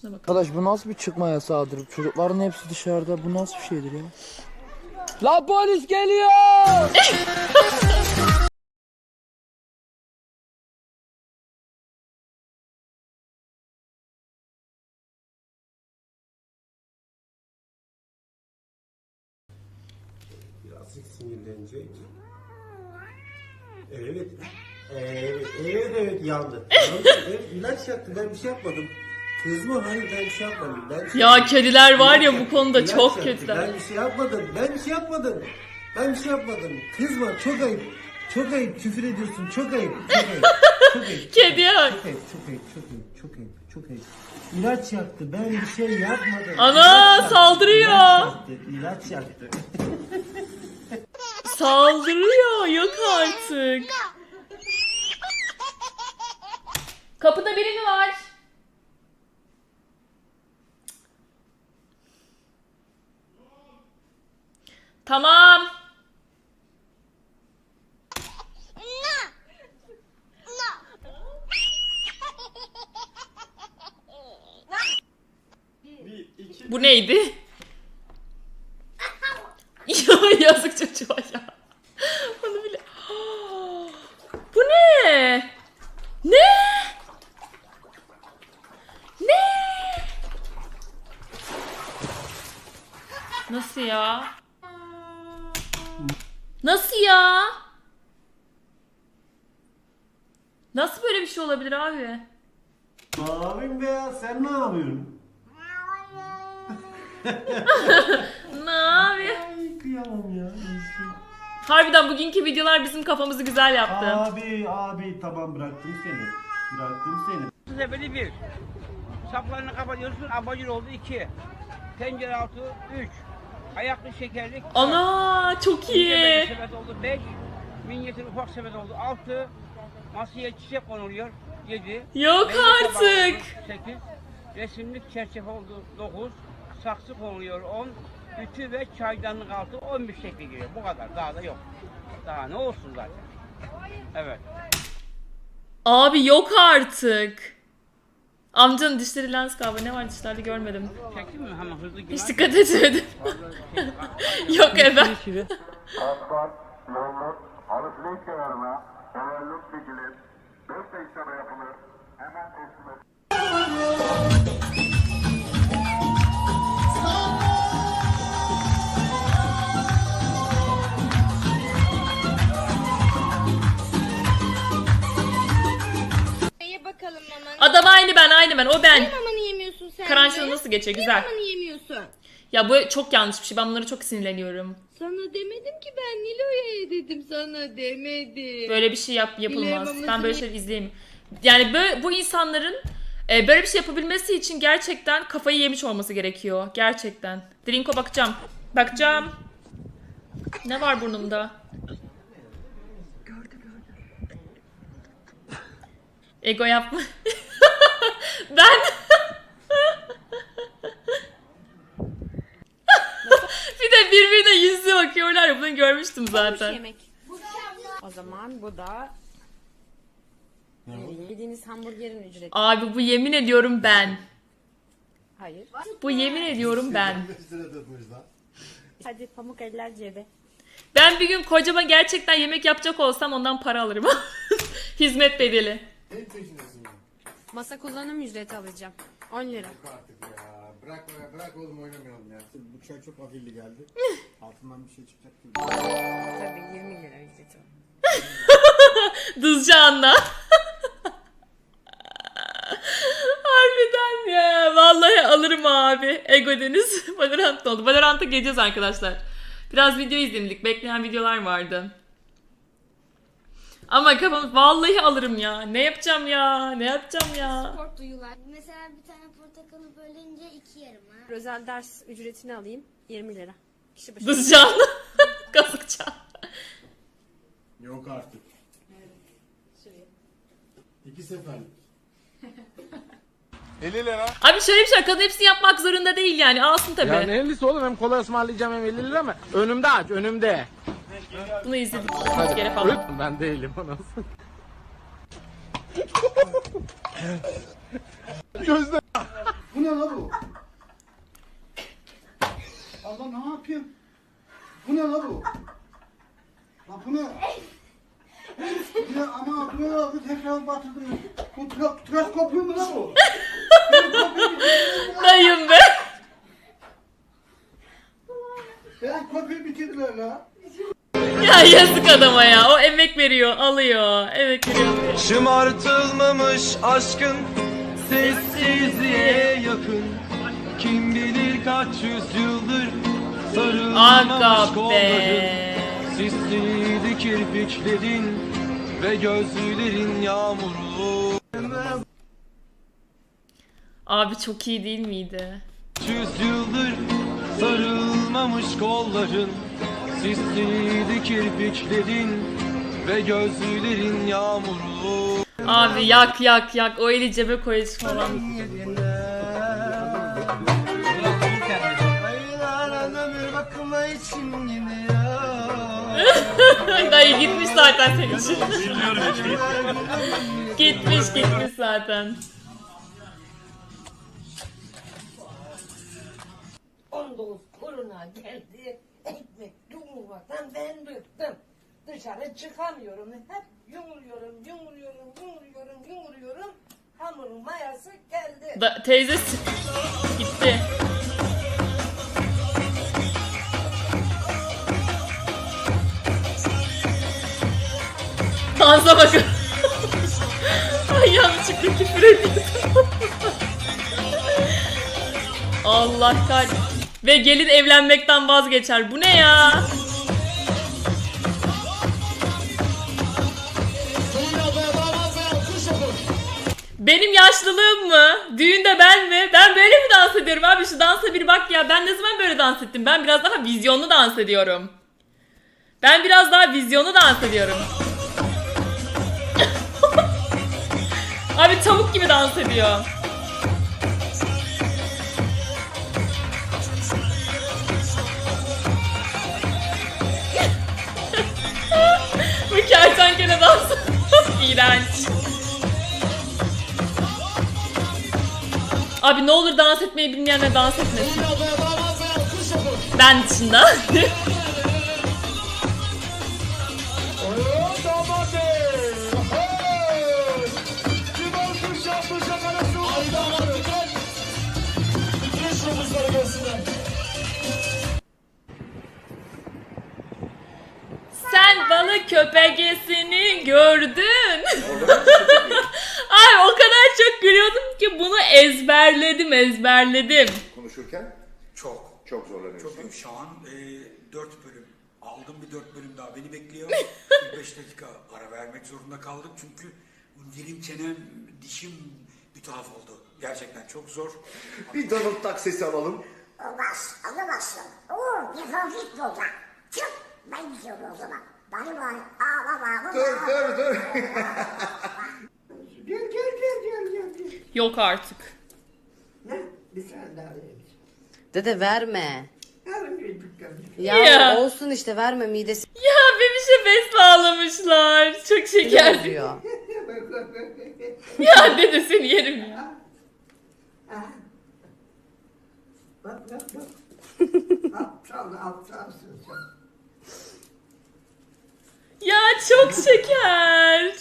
Şuna bak. Arkadaş bu nasıl bir çıkma yasağıdır? Çocukların hepsi dışarıda. Bu nasıl bir şeydir ya? La polis geliyor! Birazcık sinirlenecek. Evet. Evet, evet, evet yandı. yandı. Evet, ilaç yaktı. Ben bir şey yapmadım. Kızma, hayır ben bir şey yapmadım. Ben bir şey Ya kediler var ya bu konuda yaktı, çok ilaç yaktı. kötüler. Ben bir şey yapmadım. Ben bir şey yapmadım. Ben bir şey yapmadım. Kızma, çok ayıp. Çok ayıp. Küfür ediyorsun. Çok ayıp. Çok ayıp. Çok ayıp. Kediye bak. Çok ayıp, çok ayıp, çok ayıp, çok ayıp, çok ayıp. İlaç yaktı. Ben bir şey yapmadım. Ana, İlaç yaktı, saldırıyor. İlaç yaktı. İlaç yaktı. Saldırıyor. Yok artık. Kapıda biri mi var? Tamam. Bu neydi? ya yazık çocuğa ya. Onu bile. Bu ne? Ne? Ne? Nasıl ya? Nasıl ya? Nasıl böyle bir şey olabilir abi? Abim be ya sen ne yapıyorsun? Ne abi? Ay kıyamam ya. Harbiden bugünkü videolar bizim kafamızı güzel yaptı. Abi abi tamam bıraktım seni. Bıraktım seni. Sebeli bir. Saplarını kapatıyorsun, abajur oldu iki. Tencere altı üç. Ayaklı şekerlik. Ana çok Minyatür iyi. sepet oldu beş. Minyatür ufak sepet oldu altı. Masaya çiçek konuluyor yedi. Yok tabağı artık. Sekiz. Resimlik çerçeve oldu dokuz. Saksı konuluyor on. Ütü ve çaydanlık altı on bir şekli giriyor. Bu kadar. Daha da yok. Daha ne olsun zaten. Evet. Abi yok artık. Amcanın dişleri lens galiba. Ne var dişlerde görmedim. Çektin mi hemen hızlı gibi? Hiç dikkat etmedim. yok efendim. Asfalt, yolluk, alıklık kenarına, ben o ben. Niye mamanı yemiyorsun sen Karantina nasıl geçiyor Niye güzel. mamanı yemiyorsun? Ya bu çok yanlış bir şey. Ben bunlara çok sinirleniyorum. Sana demedim ki ben Nilo'ya dedim sana demedim. Böyle bir şey yap yapılmaz. Ben böyle şeyler izleyeyim. Yani böyle, bu insanların e, böyle bir şey yapabilmesi için gerçekten kafayı yemiş olması gerekiyor. Gerçekten. Drinko bakacağım. Bakacağım. Ne var burnumda? Ego yapma. ben bir de birbirine yüzü bakıyorlar ya bunu görmüştüm zaten. yemek. O zaman bu da yediğiniz hamburgerin ücreti. Abi bu yemin ediyorum ben. Hayır. Bu yemin ediyorum ben. Hadi pamuk eller cebe. Ben bir gün kocama gerçekten yemek yapacak olsam ondan para alırım. Hizmet bedeli. Masa kullanım ücreti alacağım. 10 lira. artık ya. Bırak bırak, bırak oğlum oynamayalım ya. Bu çay çok afilli geldi. Altından bir şey çıkacak gibi. Tabii 20 lira ücreti var. Dızcı Anna. Harbiden ya. Vallahi alırım abi. Ego Deniz. Valorant oldu. Valorant'a geleceğiz arkadaşlar. Biraz video izledik. Bekleyen videolar vardı. Ama kafam vallahi alırım ya. Ne yapacağım ya? Ne yapacağım ya? Spor duyular. Mesela bir tane portakalı bölünce iki yarıma. Özel ders ücretini alayım. 20 lira. Kişi başı. Kazıkçı Anna. Yok artık. İki seferlik. 50 lira. Abi şöyle bir şey kadın hepsini yapmak zorunda değil yani alsın tabi. Yani 50'si oğlum hem kola ısmarlayacağım hem 50 lira mı? Önümde aç önümde. Bunu izledik. Hadi. Kere falan. Ben değilim anasın. Gözde. bu ne la bu? Allah ne yapayım? Bu ne la bu? La bu ne? Ya ama bu ne la bu? Tekrar batırdım. Bu tıraş kopuyor mu la bu? Dayım be. Benim kopya bitirdiler la. Ya yazık adama ya. O emek veriyor, alıyor. Emek veriyor. Şımartılmamış aşkın sessizliğe yakın. Kim bilir kaç yüzyıldır sarılmamış Aga be. Sisliydi kirpiklerin ve gözlerin yağmuru. Abi çok iyi değil miydi? Yüzyıldır sarılmamış kolların. Sisliydi kirpiklerin ve gözlerin yağmurlu. Abi yak yak yak. O eli cebe koyuş falan. Dayı gitmiş zaten senin için. gitmiş gitmiş zaten. 19 korona geldi. Ekmek yumurmaktan ben bıktım. Dışarı çıkamıyorum. Hep yumuluyorum, yumuluyorum, yumuluyorum, yumuluyorum. Hamurun mayası geldi. Da, teyze gitti. Dansa bakın. Ay yanlışlıkla küfür ediyordum. Allah kahretsin. Ve gelin evlenmekten vazgeçer. Bu ne ya? Benim yaşlılığım mı? Düğünde ben mi? Ben böyle mi dans ediyorum abi? Şu dansa bir bak ya. Ben ne zaman böyle dans ettim? Ben biraz daha vizyonlu dans ediyorum. Ben biraz daha vizyonlu dans ediyorum. abi tavuk gibi dans ediyor. İğrenç. Abi ne olur dans etmeyi bilmeyenler dans etmesin. Ben dışında. Sen balık köpegesini gördün. Ay o kadar çok gülüyordum ki bunu ezberledim ezberledim. Konuşurken Çok. çok zorlanıyorsun. Çok şu an e, 4 bölüm. Aldım bir 4 bölüm daha beni bekliyor. 5 dakika ara vermek zorunda kaldım çünkü dilim çenem dişim bir tuhaf oldu. Gerçekten çok zor. Bir Donald Duck sesi alalım. Olmaz, alamazsın. Oo, defol git buradan. Çık, ben gidiyorum o zaman. Bay bay, ağlama, Dur dur dur. Gel gel gel gel gel. gel. Yok artık. Ne? Bir tane daha vereyim. Dede verme. Yarın bir dükkan. Ya, Ya. olsun işte verme midesi Ya bebişe bez bağlamışlar. Çok şeker. bozuyor. ya dede seni yerim ya. Bak bak bak. Aptal aptalsın sen. Ya çok şeker.